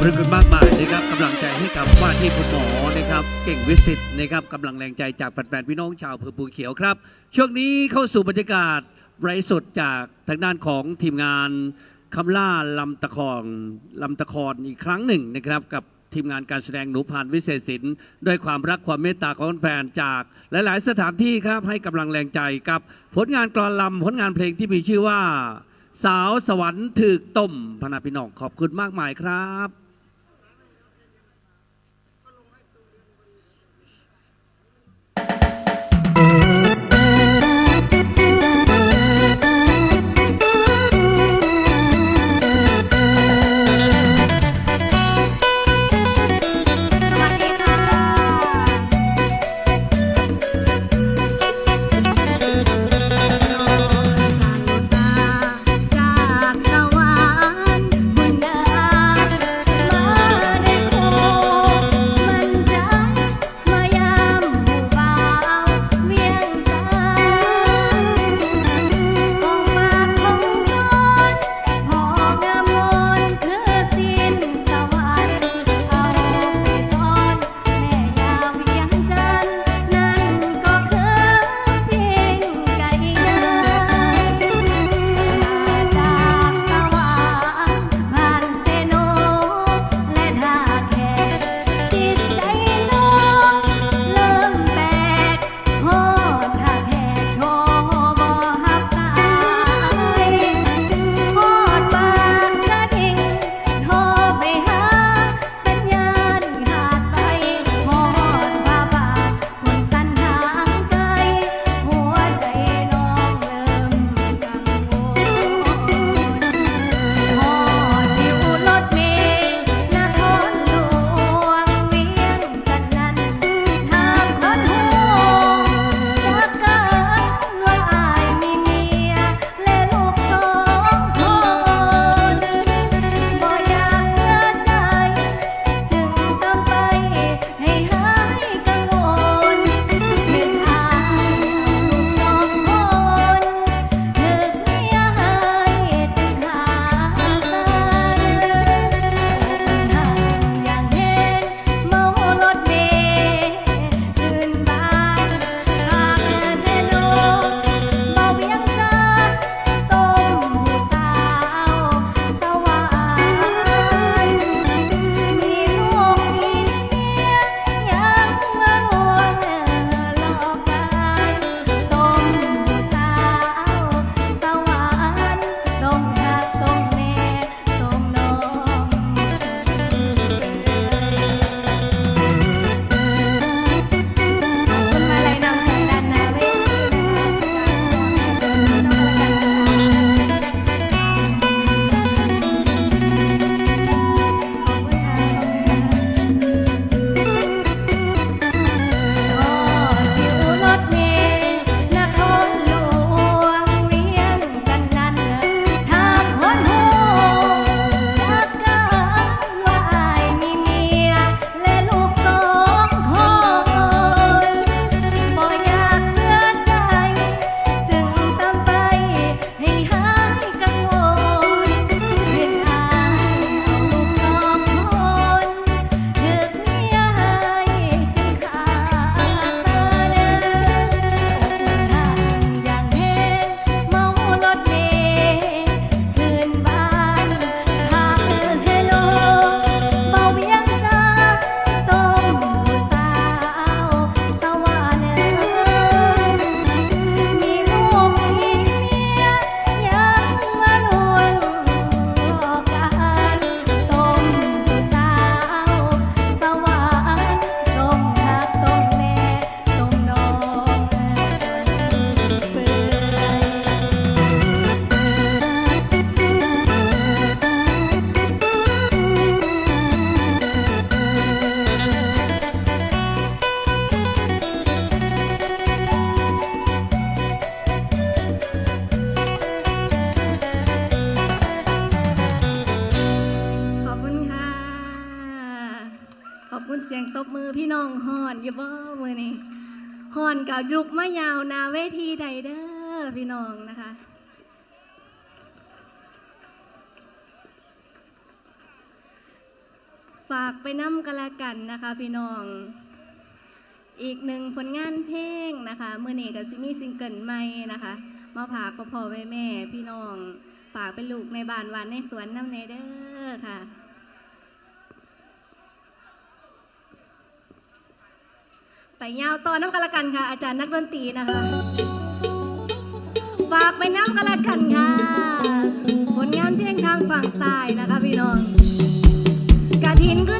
ขอบคุณคุมากมายนะครับกำลังใจให้กับว่าที่คุณหมอนะครับ เก่งวิสิตนะครับกำลังแรงใจจากแฟนๆพี่น้องชาวเผือปูเขียวครับ ช่วงนี้เข้าสู่บรรยากาศไร้สดจากทางด้านของทีมงานคำล่าลำตะคอนลำตะคอนอีกครั้งหนึ่งนะครับ กับทีมงานการแสดงหนูผ่านวิเศษศิลป์ด้วยความรักความเมตตาของแฟนจากหลาย ๆ สถานที่ครับให้กำลังแรงใจกับผลงานกรอนลำผลงานเพลงที่มีชื่อว่า สาวสวรรค์ถึกต้มพนาพี่น้องขอบคุณมากมายครับ อยู่บ่มือนี้หอนกับยุกมะยาวนาเวทีใดเด้อพี่น้องนะคะฝากไปน้ำกะละกันนะคะพี่น้อง อีกหนึ่งผลงานเพลงนะคะเมื่อนี้กับซิมี่ซิงเกิลใหม่นะคะ มาฝากพ่อพ่อแม่แม่พี่น้อง ฝากเป็นลูกในบ้านวันในสวนน้ำเนเด้อค่ะ ไปยาวต่อน้ำกันละกันค่ะ อาจารย์นักดนตรีนะคะ ฝากไปน้ำกันละกันค่ะ ผลงานเพลงทางฝั่งซ้ายนะคะพี่น้องกระถินขึ้น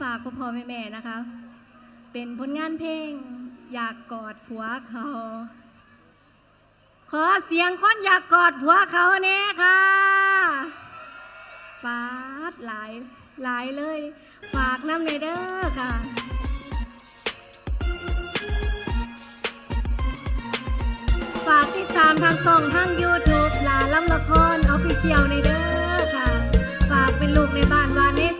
ฝากพ่อพ่อแม่แม่นะคะ เป็นผลงานเพลง อยากกอดผัวเขา ขอเสียงคนอยากกอดผัวเขาแน่ค่ะฟาดหลายหลายเลย ฝากน้ำในเด้อค่ะฝากติดตามทางช่องทาง YouTube ลาล่ำละครออฟฟิเชียลในเด้อค่ะ ฝากเป็นลูกในบ้านวานในส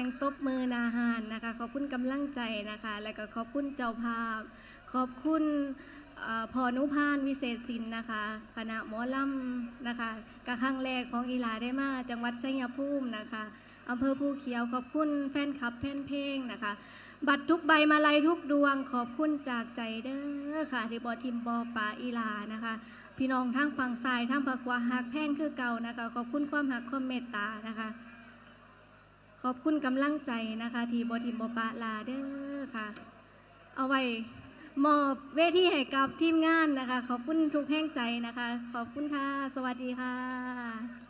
สียงตบมือนาหารนะคะ ขอบคุณกำลังใจนะคะ แล้วก็ขอบคุณเจ้าภาพ ขอบคุณอ่อพอนุพานวิเศษสินนะคะ คณะหมอลำนะคะกะครั้งแรกของอีหลาได้มา จังหวัดชัยภูมินะคะอำเภอภูเขียวขอบคุณแฟนคลับแฟนเพลงนะคะ บัตรทุกใบมาลัยทุกดวง ขอบคุณจากใจเด้อค่ะที่บอทิมบอปาอีหลานะคะ พี่น้องทั้งฝั่งซ้ายทั้งฝั่งขวาหักแพ่งคือเก่านะคะ ขอบคุณความหักความเมตตานะคะ ขอบคุณกำลังใจนะคะทีบอทิมบอปะลาเด้อค่ะ เอาไว้มอบเวทีให้กับทีมงานนะคะ ขอบคุณทุกแห่งใจนะคะ ขอบคุณค่ะ สวัสดีค่ะ